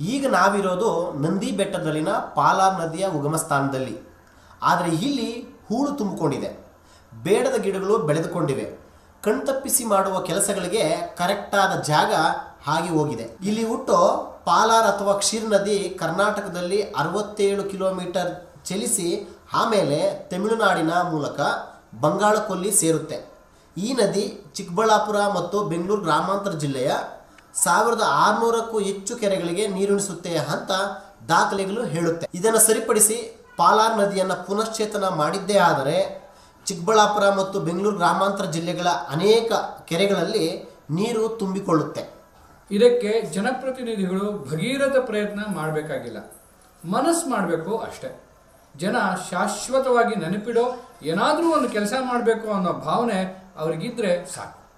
ಈಗ ನಾವಿರೋದು ನಂದಿ ಬೆಟ್ಟದಲ್ಲಿನ ಪಾಲಾರ್ ನದಿಯ ಉಗಮ ಸ್ಥಾನದಲ್ಲಿ ಆದರೆ ಇಲ್ಲಿ ಹೂಳು ತುಂಬಿಕೊಂಡಿದೆ. ಬೇಡದ ಗಿಡಗಳು ಬೆಳೆದುಕೊಂಡಿವೆ. ಕಣ್ತಪ್ಪಿಸಿ ಮಾಡುವ ಕೆಲಸಗಳಿಗೆ ಕರೆಕ್ಟಾದ ಜಾಗ ಹಾಗೆ ಹೋಗಿದೆ. ಇಲ್ಲಿ ಹುಟ್ಟು ಪಾಲಾರ್ ಅಥವಾ ಕ್ಷೀರ್ ನದಿ ಕರ್ನಾಟಕದಲ್ಲಿ ಅರವತ್ತೇಳು ಕಿಲೋಮೀಟರ್ ಚಲಿಸಿ ಆಮೇಲೆ ತಮಿಳುನಾಡಿನ ಮೂಲಕ ಬಂಗಾಳಕೊಲ್ಲಿ ಸೇರುತ್ತೆ. ಈ ನದಿ ಚಿಕ್ಕಬಳ್ಳಾಪುರ ಮತ್ತು ಬೆಂಗಳೂರು ಗ್ರಾಮಾಂತರ ಜಿಲ್ಲೆಯ ಸಾವಿರದ ಆರುನೂರಕ್ಕೂ ಹೆಚ್ಚು ಕೆರೆಗಳಿಗೆ ನೀರುಣಿಸುತ್ತೆ ಅಂತ ದಾಖಲೆಗಳು ಹೇಳುತ್ತೆ. ಇದನ್ನು ಸರಿಪಡಿಸಿ ಪಾಲಾರ್ ನದಿಯನ್ನು ಪುನಶ್ಚೇತನ ಮಾಡಿದ್ದೇ ಆದರೆ ಚಿಕ್ಕಬಳ್ಳಾಪುರ ಮತ್ತು ಬೆಂಗಳೂರು ಗ್ರಾಮಾಂತರ ಜಿಲ್ಲೆಗಳ ಅನೇಕ ಕೆರೆಗಳಲ್ಲಿ ನೀರು ತುಂಬಿಕೊಳ್ಳುತ್ತೆ. ಇದಕ್ಕೆ ಜನಪ್ರತಿನಿಧಿಗಳು ಭಗೀರಥ ಪ್ರಯತ್ನ ಮಾಡಬೇಕಾಗಿಲ್ಲ. ಮನಸ್ಸು ಮಾಡಬೇಕು ಅಷ್ಟೇ. ಜನ ಶಾಶ್ವತವಾಗಿ ನೆನಪಿಡೋ ಏನಾದರೂ ಒಂದು ಕೆಲಸ ಮಾಡಬೇಕು ಅನ್ನೋ ಭಾವನೆ ಅವರಿಗಿದ್ರೆ ಸಾಕು.